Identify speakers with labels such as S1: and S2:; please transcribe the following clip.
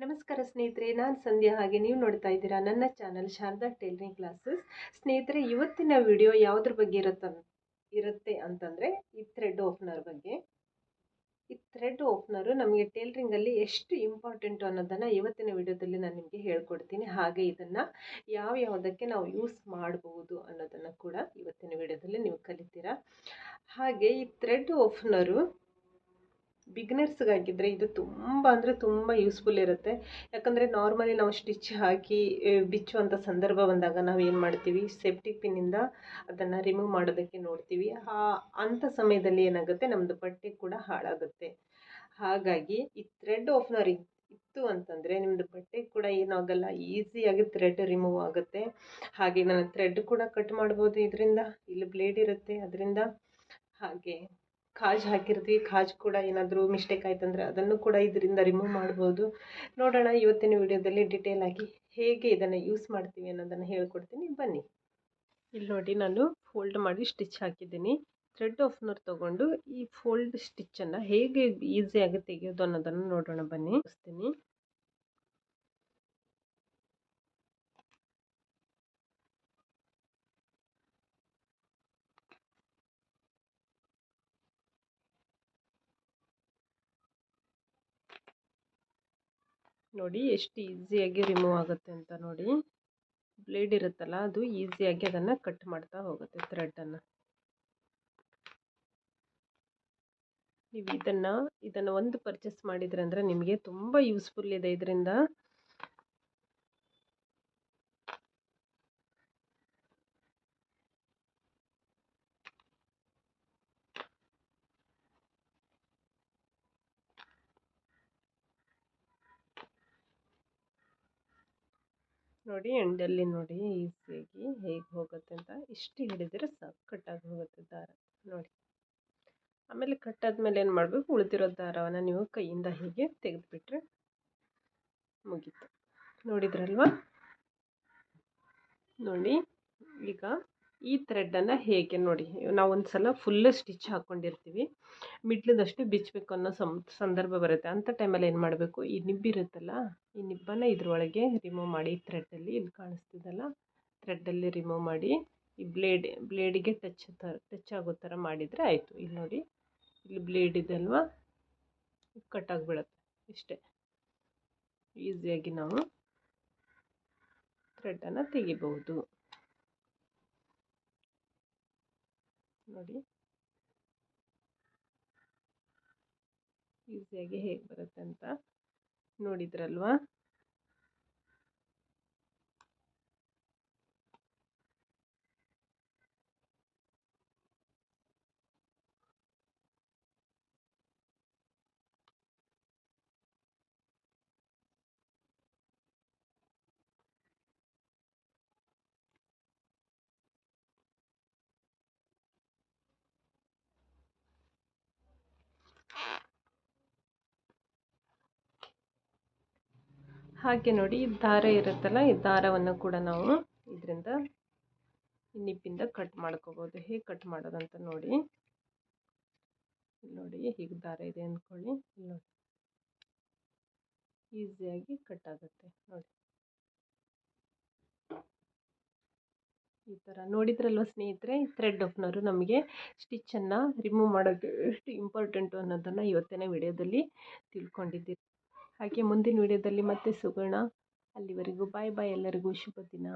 S1: ನಮಸ್ಕಾರ ಸ್ನೇಹಿತರೆ, ನಾನು ಸಂಧ್ಯಾ ಹಾಗೆ ನೀವು ನೋಡ್ತಾ ಇದ್ದೀರಾ ನನ್ನ ಚಾನಲ್ ಶಾರದಾ ಟೇಲರಿಂಗ್ ಕ್ಲಾಸಸ್. ಸ್ನೇಹಿತರೆ, ಇವತ್ತಿನ ವಿಡಿಯೋ ಯಾವುದ್ರ ಬಗ್ಗೆ ಇರುತ್ತ ಇರುತ್ತೆ ಅಂತಂದರೆ ಈ ಥ್ರೆಡ್ ಓಪನರ್ ಬಗ್ಗೆ. ಈ ಥ್ರೆಡ್ ಓಪನರು ನಮಗೆ ಟೈಲರಿಂಗಲ್ಲಿ ಎಷ್ಟು ಇಂಪಾರ್ಟೆಂಟು ಅನ್ನೋದನ್ನು ಇವತ್ತಿನ ವಿಡಿಯೋದಲ್ಲಿ ನಾನು ನಿಮಗೆ ಹೇಳ್ಕೊಡ್ತೀನಿ. ಹಾಗೆ ಇದನ್ನು ಯಾವ ಯಾವುದಕ್ಕೆ ನಾವು ಯೂಸ್ ಮಾಡಬಹುದು ಅನ್ನೋದನ್ನು ಕೂಡ ಇವತ್ತಿನ ವಿಡಿಯೋದಲ್ಲಿ ನೀವು ಕಲಿತೀರಾ. ಹಾಗೆ ಈ ಥ್ರೆಡ್ ಓಪನರು ಬಿಗ್ನರ್ಸ್ಗಾಗಿದ್ದರೆ ಇದು ತುಂಬ ಅಂದರೆ ತುಂಬ ಯೂಸ್ಫುಲ್ ಇರುತ್ತೆ. ಯಾಕಂದರೆ ನಾರ್ಮಲಿ ನಾವು ಸ್ಟಿಚ್ ಹಾಕಿ ಬಿಚ್ಚುವಂಥ ಸಂದರ್ಭ ಬಂದಾಗ ನಾವು ಏನು ಮಾಡ್ತೀವಿ? ಸೆಫ್ಟಿಕ್ ಪಿನ್ನಿಂದ ಅದನ್ನು ರಿಮೂವ್ ಮಾಡೋದಕ್ಕೆ ನೋಡ್ತೀವಿ. ಆ ಅಂಥ ಸಮಯದಲ್ಲಿ ಏನಾಗುತ್ತೆ? ನಮ್ಮದು ಬಟ್ಟೆ ಕೂಡ ಹಾಳಾಗುತ್ತೆ. ಹಾಗಾಗಿ ಈ ಥ್ರೆಡ್ ಓಫ್ನರ್ ಇತ್ತು ಅಂತಂದರೆ ನಿಮ್ಮದು ಬಟ್ಟೆ ಕೂಡ ಏನಾಗಲ್ಲ. ಈಸಿಯಾಗಿ ಥ್ರೆಡ್ ರಿಮೂವ್ ಆಗುತ್ತೆ. ಹಾಗೆ ನಾನು ಥ್ರೆಡ್ ಕೂಡ ಕಟ್ ಮಾಡ್ಬೋದು ಇದರಿಂದ. ಇಲ್ಲಿ ಬ್ಲೇಡ್ ಇರುತ್ತೆ. ಅದರಿಂದ ಹಾಗೆ. ಕಾಜ್ ಹಾಕಿರ್ತೀವಿ, ಕಾಜ್ ಕೂಡ ಏನಾದರೂ ಮಿಸ್ಟೇಕ್ ಆಯ್ತಂದ್ರೆ ಅದನ್ನು ಕೂಡ ಇದರಿಂದ ರಿಮೂವ್ ಮಾಡ್ಬೋದು. ನೋಡೋಣ ಇವತ್ತಿನ ವಿಡಿಯೋದಲ್ಲಿ ಡಿಟೇಲ್ ಆಗಿ ಹೇಗೆ ಇದನ್ನು ಯೂಸ್ ಮಾಡ್ತೀವಿ ಅನ್ನೋದನ್ನು ಹೇಳ್ಕೊಡ್ತೀನಿ. ಬನ್ನಿ. ಇಲ್ಲಿ ನೋಡಿ ನಾನು ಫೋಲ್ಡ್ ಮಾಡಿ ಸ್ಟಿಚ್ ಹಾಕಿದ್ದೀನಿ. ಥ್ರೆಡ್ ಆಫ್ನರ್ ತೊಗೊಂಡು ಈ ಫೋಲ್ಡ್ ಸ್ಟಿಚ್ಚನ್ನು ಹೇಗೆ ಈಸಿಯಾಗಿ ತೆಗೆಯೋದು ಅನ್ನೋದನ್ನು ನೋಡೋಣ ಬನ್ನಿ. ನೋಡಿ ಎಷ್ಟು ಈಸಿಯಾಗಿ ರಿಮೂವ್ ಆಗುತ್ತೆ ಅಂತ ನೋಡಿ. ಬ್ಲೇಡ್ ಇರುತ್ತಲ್ಲ, ಅದು ಈಸಿಯಾಗಿ ಅದನ್ನು ಕಟ್ ಮಾಡ್ತಾ ಹೋಗುತ್ತೆ ಥ್ರೆಡನ್ನು ನೀವು ಇದನ್ನು ಇದನ್ನು ಒಂದು ಪರ್ಚೇಸ್ ಮಾಡಿದ್ರೆ ಅಂದರೆ ನಿಮಗೆ ತುಂಬ ಯೂಸ್ಫುಲ್ ಇದೆ ಇದರಿಂದ. ನೋಡಿ, ಎಂಡಲ್ಲಿ ನೋಡಿ ಈಸಿಯಾಗಿ ಹೇಗೆ ಹೋಗುತ್ತೆ ಅಂತ. ಇಷ್ಟು ಹಿಡಿದ್ರೆ ಸಾಕು ಕಟ್ಟಾಗಿ ಹೋಗುತ್ತೆ ದಾರ, ನೋಡಿ. ಆಮೇಲೆ ಕಟ್ಟಾದ್ಮೇಲೆ ಏನು ಮಾಡಬೇಕು? ಉಳಿದಿರೋ ದಾರವನ್ನು ನೀವು ಕೈಯಿಂದ ಹೀಗೆ ತೆಗೆದುಬಿಟ್ರೆ ಮುಗೀತು. ನೋಡಿದ್ರಲ್ವಾ? ನೋಡಿ, ಈಗ ಈ ಥ್ರೆಡ್ಡನ್ನು ಹೇಗೆ ನೋಡಿ, ನಾವು ಒಂದು ಸಲ ಫುಲ್ಲು ಸ್ಟಿಚ್ ಹಾಕ್ಕೊಂಡಿರ್ತೀವಿ ಮಿಡ್ಲದಷ್ಟು ಬಿಚ್ಚಬೇಕು ಅನ್ನೋ ಸಂ, ಸಂದರ್ಭ ಬರುತ್ತೆ. ಅಂಥ ಟೈಮಲ್ಲಿ ಏನು ಮಾಡಬೇಕು? ಈ ನಿಬ್ಬಿರುತ್ತಲ್ಲ, ಈ ನಿಬ್ಬನ್ನು ಇದರೊಳಗೆ ರಿಮೂವ್ ಮಾಡಿ, ಈ ಥ್ರೆಡ್ಡಲ್ಲಿ ಇಲ್ಲಿ ಕಾಣಿಸ್ತಿದ್ದಲ್ಲ ಥ್ರೆಡ್ಡಲ್ಲಿ ರಿಮೂವ್ ಮಾಡಿ, ಈ ಬ್ಲೇಡ್ ಬ್ಲೇಡಿಗೆ ಟಚ್ ಥರ ಟಚ್ ಆಗೋ ಥರ ಮಾಡಿದರೆ ಆಯಿತು. ಇಲ್ಲಿ ನೋಡಿ, ಇಲ್ಲಿ ಬ್ಲೇಡ್ ಇದೆ ಕಟ್ ಆಗಿಬಿಡತ್ತೆ ಇಷ್ಟೇ. ಈಸಿಯಾಗಿ ನಾವು ಥ್ರೆಡ್ಡನ್ನು ತೆಗಿಬಹುದು. ನೋಡಿ. ಈಸಿಯಾಗಿ ಹೇಗೆ ಬರುತ್ತೆ ಅಂತ ನೋಡಿದ್ರಲ್ವಾ? ಹಾಗೆ ನೋಡಿ, ಈ ದಾರ ಇರುತ್ತಲ್ಲ, ಈ ದಾರವನ್ನು ಕೂಡ ನಾವು ಇದರಿಂದ ನಿಪ್ಪಿಂದ ಕಟ್ ಮಾಡ್ಕೋಬೋದು. ಹೇಗೆ ಕಟ್ ಮಾಡೋದಂತ ನೋಡಿ. ನೋಡಿ, ಹೀಗೆ ದಾರ ಇದೆ ಅಂದ್ಕೊಳ್ಳಿ. ನೋಡಿ. ಈಸಿಯಾಗಿ ಕಟ್ ಆಗುತ್ತೆ. ನೋಡಿ. ಈ ಥರ ನೋಡಿದ್ರಲ್ವ ಸ್ನೇಹಿತರೆ ಥ್ರೆಡ್ ಓಪ್ನರು ನಮಗೆ ಸ್ಟಿಚ್ಚನ್ನು ರಿಮೂವ್ ಮಾಡೋದು ಎಷ್ಟು ಇಂಪಾರ್ಟೆಂಟು ಅನ್ನೋದನ್ನು ಇವತ್ತಿನ ವಿಡಿಯೋದಲ್ಲಿ ತಿಳ್ಕೊಂಡಿದ್ದೀರಿ. ಹಾಗೆ ಮುಂದಿನ ವಿಡಿಯೋದಲ್ಲಿ ಮತ್ತೆ ಸಿಗೋಣ. ಅಲ್ಲಿವರೆಗೂ ಬಾಯ್ ಬಾಯ್ ಎಲ್ಲರಿಗೂ ಶುಭ ದಿನ